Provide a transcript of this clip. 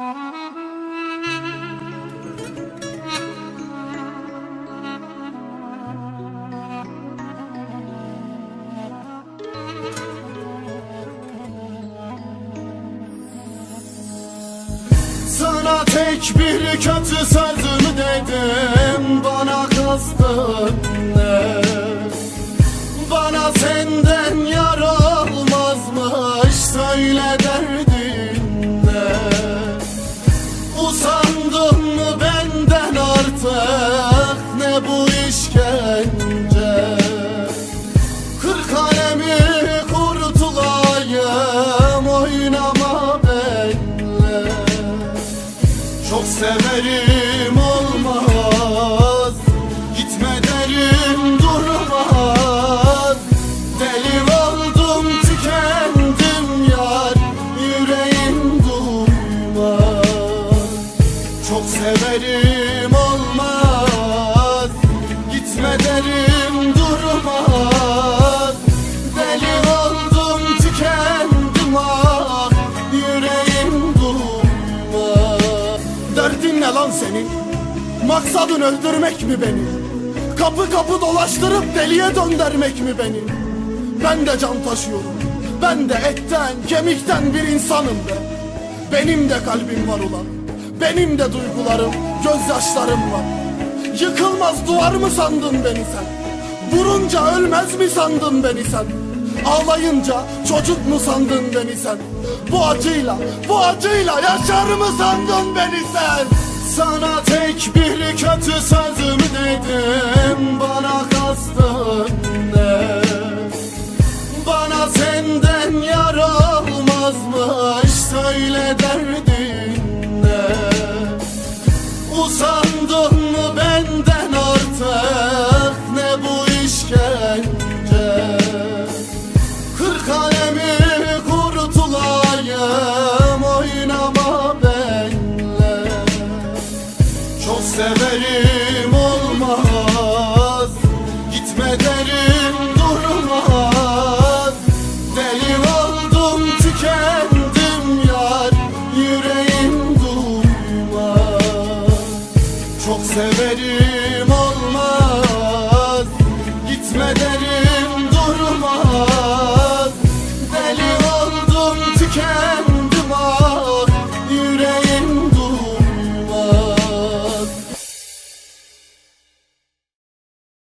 Sana tek bir kötü sözümü dedim Bana kızdın artık Ne bu işkence? Kırk kalemi kurtulayım Oynama benimle. Çok severim lan senin? Maksadın öldürmek mi beni? Kapı kapı dolaştırıp deliye döndürmek mi beni? Ben de can taşıyorum Ben de etten kemikten bir insanım be Benim de kalbim var ulan Benim de duygularım gözyaşlarım var Yıkılmaz duvar mı sandın beni sen? Vurunca ölmez mi sandın beni sen? Ağlayınca çocuk mu sandın beni sen? Bu acıyla, bu acıyla yaşar mı sandın beni sen? Sana tek bir kötü sözümü dedim Bana kastın ne? Bana senden yar olmazmış Söyle derdin ne? Usan Severim olmaz. Gitme derim durmaz. Deli oldum tüken